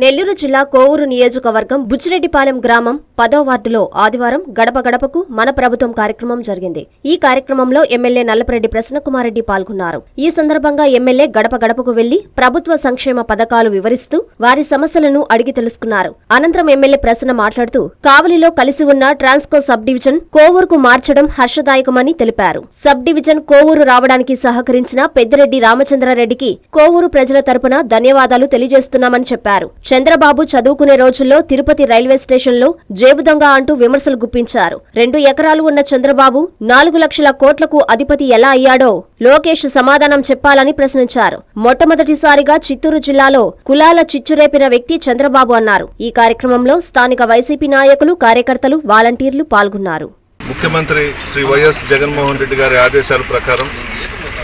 నెల్లూరు జిల్లా కోవూరు నియోజకవర్గం బుచ్చిరెడ్డిపాలెం గ్రామం పదో వార్డులో ఆదివారం గడప గడపకు మన ప్రభుత్వం కార్యక్రమం జరిగింది. ఈ కార్యక్రమంలో ఎమ్మెల్యే నల్లపరెడ్డి ప్రసన్నకుమారెడ్డి పాల్గొన్నారు. ఈ సందర్భంగా ఎమ్మెల్యే గడప గడపకు వెళ్ళి ప్రభుత్వ సంక్షేమ పథకాలు వివరిస్తూ వారి సమస్యలను అడిగి తెలుసుకున్నారు. అనంతరం ఎమ్మెల్యే ప్రసన్న మాట్లాడుతూ కావలిలో కలిసి ఉన్న ట్రాన్స్కో సబ్ డివిజన్ కోవూరుకు మార్చడం హర్షదాయకమని తెలిపారు. సబ్ డివిజన్ కోవూరు రావడానికి సహకరించిన పెద్దిరెడ్డి రామచంద్రారెడ్డికి కోవూరు ప్రజల తరపున ధన్యవాదాలు తెలియజేస్తున్నామని చెప్పారు. చంద్రబాబు చదువుకునే రోజుల్లో తిరుపతి రైల్వే స్టేషన్లో జేబు దొంగ అంటూ విమర్శలు గుప్పించారు. రెండు ఎకరాలు ఉన్న చంద్రబాబు నాలుగు లక్షల కోట్లకు అధిపతి ఎలా అయ్యాడో లోకేష్ సమాధానం చెప్పాలని ప్రశ్నించారు. మొట్టమొదటిసారిగా చిత్తూరు జిల్లాలో కులాల చిచ్చురేపిన వ్యక్తి చంద్రబాబు అన్నారు. ఈ కార్యక్రమంలో స్థానిక వైసీపీ నాయకులు కార్యకర్తలు వాలంటీర్లు పాల్గొన్నారు. ముఖ్యమంత్రి శ్రీ వైఎస్ జగన్మోహన్ రెడ్డి గారి ఆదేశాల ప్రకారం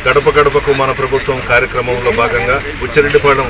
గడప గడపకు మన ప్రభుత్వం కార్యక్రమంలో భాగంగా బుచ్చిరెడ్డిపాలెం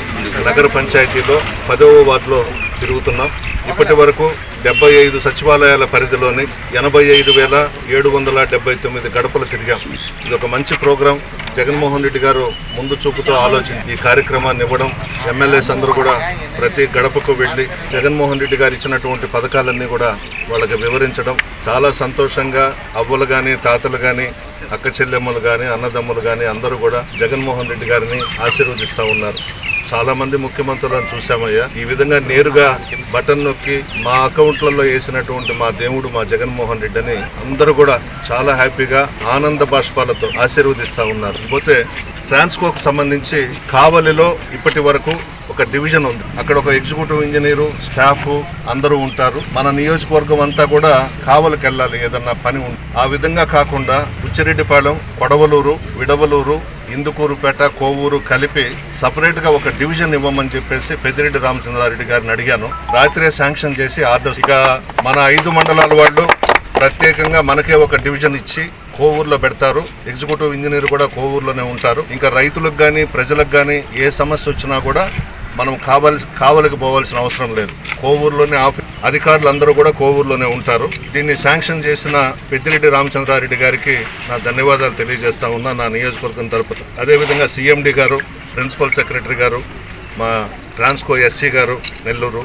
నగర పంచాయతీలో పదవ వార్డులో తిరుగుతున్నాం. ఇప్పటి వరకు డెబ్బై ఐదు సచివాలయాల పరిధిలోని ఎనభై ఐదు వేల ఏడు వందల డెబ్బై తొమ్మిది గడపలు తిరిగాం. ఇది ఒక మంచి ప్రోగ్రాం. జగన్మోహన్ రెడ్డి గారు ముందు చూపుతో ఆలోచించి ఈ కార్యక్రమాన్ని ఇవ్వడం ఎమ్మెల్యేస్ అందరూ కూడా ప్రతి గడపకు వెళ్ళి జగన్మోహన్ రెడ్డి గారు ఇచ్చినటువంటి పథకాలన్నీ కూడా వాళ్ళకి వివరించడం చాలా సంతోషంగా అవ్వలు కానీ తాతలు కానీ అక్క చెల్లెమ్మలు కానీ అన్నదమ్ములు కానీ అందరూ కూడా జగన్మోహన్ రెడ్డి గారిని ఆశీర్వదిస్తూ ఉన్నారు. చాలా మంది ముఖ్యమంత్రులను చూశామయ్యా. ఈ విధంగా నేరుగా బటన్ నొక్కి మా అకౌంట్లలో వేసినటువంటి మా దేవుడు మా జగన్మోహన్ రెడ్డి అని అందరూ కూడా చాలా హ్యాపీగా ఆనంద బాష్పాలతో ఆశీర్వదిస్తూ ఉన్నారు. పోతే ట్రాన్స్కోకు సంబంధించి కావలిలో ఇప్పటి వరకు ఒక డివిజన్ ఉంది. అక్కడ ఒక ఎగ్జిక్యూటివ్ ఇంజనీరు స్టాఫ్ అందరూ ఉంటారు. మన నియోజకవర్గం అంతా కూడా కావలికి వెళ్ళాలి ఏదన్నా పని ఉంది ఆ విధంగా కాకుండా ఉచ్చిరెడ్డిపాళెం కొడవలూరు విడవలూరు ఇందుకూరుపేట కోవూరు కలిపి సపరేట్గా ఒక డివిజన్ ఇవ్వమని చెప్పేసి పెద్దిరెడ్డి రామచంద్రారెడ్డి గారిని అడిగాను. రాత్రే శాంక్షన్ చేసి ఆర్డర్ ఇక మన ఐదు మండలాల వాళ్ళు ప్రత్యేకంగా మనకే ఒక డివిజన్ ఇచ్చి కోవూరులో పెడతారు. ఎగ్జిక్యూటివ్ ఇంజనీర్ కూడా కోవూరులోనే ఉంటారు. ఇంకా రైతులకు కానీ ప్రజలకు కానీ ఏ సమస్య వచ్చినా కూడా మనం కావలసి కావలికి పోవాల్సిన అవసరం లేదు. కోవూరులోనే ఆఫీ అధికారులు అందరూ కూడా కోవూరులోనే ఉంటారు. దీన్ని శాంక్షన్ చేసిన పెద్దిరెడ్డి రామచంద్రారెడ్డి గారికి నా ధన్యవాదాలు తెలియజేస్తా ఉన్నా నా నియోజకవర్గం తరపున. అదేవిధంగా సీఎండి గారు ప్రిన్సిపల్ సెక్రటరీ గారు మా ట్రాన్స్కో ఎస్సీ గారు నెల్లూరు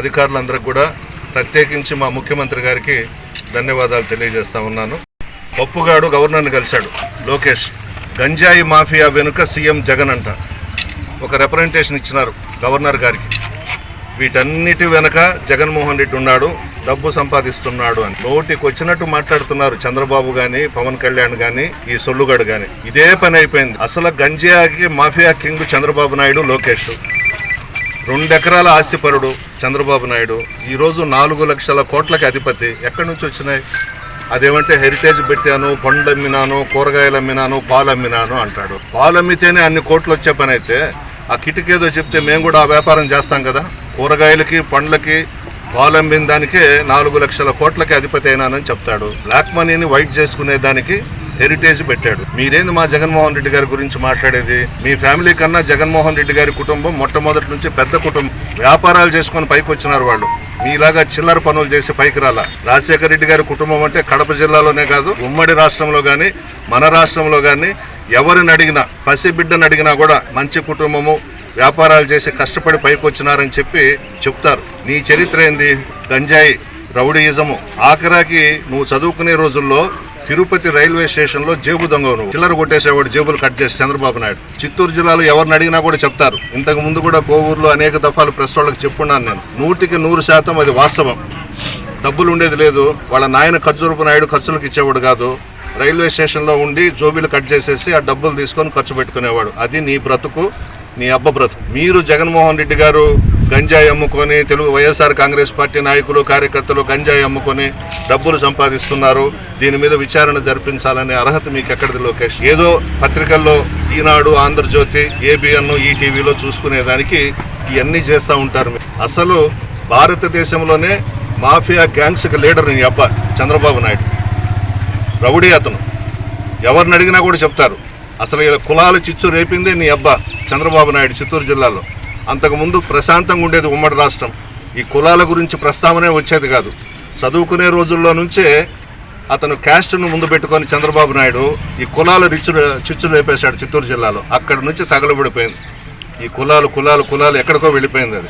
అధికారులందరికీ కూడా ప్రత్యేకించి మా ముఖ్యమంత్రి గారికి ధన్యవాదాలు తెలియజేస్తా ఉన్నాను. పప్పుగాడు గవర్నర్ని కలిశాడు. లోకేష్ గంజాయి మాఫియా వెనుక సీఎం జగన్ అంట. ఒక రిప్రజెంటేషన్ ఇచ్చినారు గవర్నర్ గారికి. వీటన్నిటి వెనక జగన్మోహన్ రెడ్డి ఉన్నాడు డబ్బు సంపాదిస్తున్నాడు అని. నోటికి వచ్చినట్టు మాట్లాడుతున్నారు చంద్రబాబు గాని పవన్ కళ్యాణ్ గాని ఈ సొల్లుగడు గాని. ఇదే పని అయిపోయింది. అసలు గంజాయికి మాఫియా కింగ్ చంద్రబాబు నాయుడు లోకేష్. రెండెకరాల ఆస్తిపరుడు చంద్రబాబు నాయుడు. ఈరోజు నాలుగు లక్షల కోట్లకి అధిపతి. ఎక్కడి నుంచి వచ్చినాయి? అదేమంటే హెరిటేజ్ పెట్టాను పండ్లు అమ్మినాను కూరగాయలు అమ్మినాను పాలు అమ్మినాను అంటాడు. పాలు అమ్మితేనే అన్ని కోట్లు వచ్చే పని అయితే ఆ కిటికేదో చెప్తే మేము కూడా ఆ వ్యాపారం చేస్తాం కదా. కూరగాయలకి పండ్లకి పాలు అమ్మిన దానికే నాలుగు లక్షల కోట్లకి అధిపతి అయినానని చెప్తాడు. బ్లాక్ మనీని వైట్ చేసుకునే దానికి హెరిటేజ్ పెట్టాడు. మీరేంది మా జగన్మోహన్ రెడ్డి గారి గురించి మాట్లాడేది? మీ ఫ్యామిలీ కన్నా జగన్మోహన్ రెడ్డి గారి కుటుంబం మొట్టమొదటి నుంచి పెద్ద కుటుంబం. వ్యాపారాలు చేసుకొని పైకి వచ్చినారు వాళ్ళు. మీలాగా చిల్లర పనులు చేసి పైకి రాలా. రాజశేఖర రెడ్డి గారి కుటుంబం అంటే కడప జిల్లాలోనే కాదు ఉమ్మడి రాష్ట్రంలో కానీ మన రాష్ట్రంలో కానీ ఎవరిని అడిగినా పసిబిడ్డను అడిగినా కూడా మంచి కుటుంబము వ్యాపారాలు చేసి కష్టపడి పైకి వచ్చినారని చెప్పి చెప్తారు. నీ చరిత్ర ఏంది? గంజాయి రౌడీయిజము. ఆఖరాకి నువ్వు చదువుకునే రోజుల్లో తిరుపతి రైల్వే స్టేషన్లో జేబు దొంగ చిల్లర కొట్టేసేవాడు జేబులు కట్ చేసి చంద్రబాబు నాయుడు. చిత్తూరు జిల్లాలో ఎవరిని అడిగినా కూడా చెప్తారు. ఇంతకు ముందు కూడా కోవూరులో అనేక దఫాలు ప్రెస్ వాళ్ళకి చెప్పున్నాను నేను. నూటికి నూరు శాతం అది వాస్తవం. డబ్బులు ఉండేది లేదు. వాళ్ళ నాయన ఖర్చురపు నాయుడు ఖర్చులకు ఇచ్చేవాడు కాదు. రైల్వే స్టేషన్లో ఉండి జోబీలు కట్ చేసేసి ఆ డబ్బులు తీసుకొని ఖర్చు పెట్టుకునేవాడు. అది నీ బ్రతుకు. నీ అబ్బ బ్రతుకు. మీరు జగన్మోహన్ రెడ్డి గారు గంజాయి అమ్ముకొని తెలుగు వైఎస్ఆర్ కాంగ్రెస్ పార్టీ నాయకులు కార్యకర్తలు గంజాయి అమ్ముకొని డబ్బులు సంపాదిస్తున్నారు. దీని మీద విచారణ జరిపించాలనే అర్హత మీకు ఎక్కడిది లోకేష్? ఏదో పత్రికల్లో ఈనాడు ఆంధ్రజ్యోతి ఏబిఎన్ ఈటీవీలో చూసుకునేదానికి ఇవన్నీ చేస్తూ ఉంటారు అసలు భారతదేశంలోనే మాఫియా గ్యాంగ్స్కి లీడర్ నీ అబ్బ చంద్రబాబు నాయుడు. రౌడీ అతను. ఎవరిని అడిగినా కూడా చెప్తారు. అసలు ఇలా కులాల చిచ్చు రేపిందే నీ అబ్బా. చంద్రబాబు నాయుడు చిత్తూరు జిల్లాలో. అంతకుముందు ప్రశాంతంగా ఉండేది ఉమ్మడి రాష్ట్రం. ఈ కులాల గురించి ప్రస్తావనే వచ్చేది కాదు. చదువుకునే రోజుల్లో నుంచే అతను క్యాస్ట్ను ముందు పెట్టుకొని చంద్రబాబు నాయుడు ఈ కులాల రిచ్చులు చిచ్చులు వేపేశాడు చిత్తూరు జిల్లాలో. అక్కడి నుంచి తగలబడిపోయింది. ఈ కులాలు కులాలు కులాలు ఎక్కడికో వెళ్ళిపోయింది అది.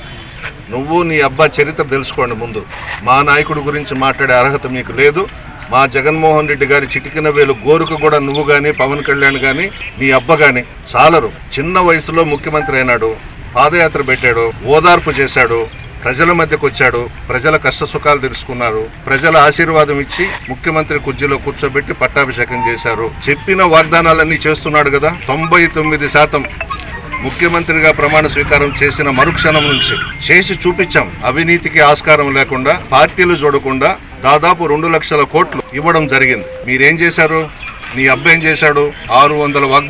నువ్వు నీ అబ్బా చరిత్ర తెలుసుకోండి ముందు. మా నాయకుడి గురించి మాట్లాడే అర్హత మీకు లేదు. మా జగన్మోహన్ రెడ్డి గారి చిటికిన వేలు గోరుకు కూడా నువ్వు కానీ పవన్ కళ్యాణ్ కానీ నీ అబ్బ కానీ చాలరు. చిన్న వయసులో ముఖ్యమంత్రి అయినాడు పాదయాత్ర పెట్టాడు ఓదార్పు చేశాడు ప్రజల మధ్యకు వచ్చాడు ప్రజల కష్ట సుఖాలు తెలుసుకున్నారు ప్రజల ఆశీర్వాదం ఇచ్చి ముఖ్యమంత్రి కుర్చీలో కూర్చోబెట్టి పట్టాభిషేకం చేశారు. చెప్పిన వాగ్దానాలన్నీ చేస్తున్నాడు కదా తొంభై తొమ్మిది శాతం ముఖ్యమంత్రిగా ప్రమాణ స్వీకారం చేసిన మరుక్షణం నుంచి చేసి చూపించాం. అవినీతికి ఆస్కారం లేకుండా పార్టీలు చూడకుండా దాదాపు రెండు లక్షల కోట్లు ఇవ్వడం జరిగింది. మీరేం చేశారు? నీ అబ్బాయి ఏం చేశాడు? ఆరు వందల వాగ్దానాలు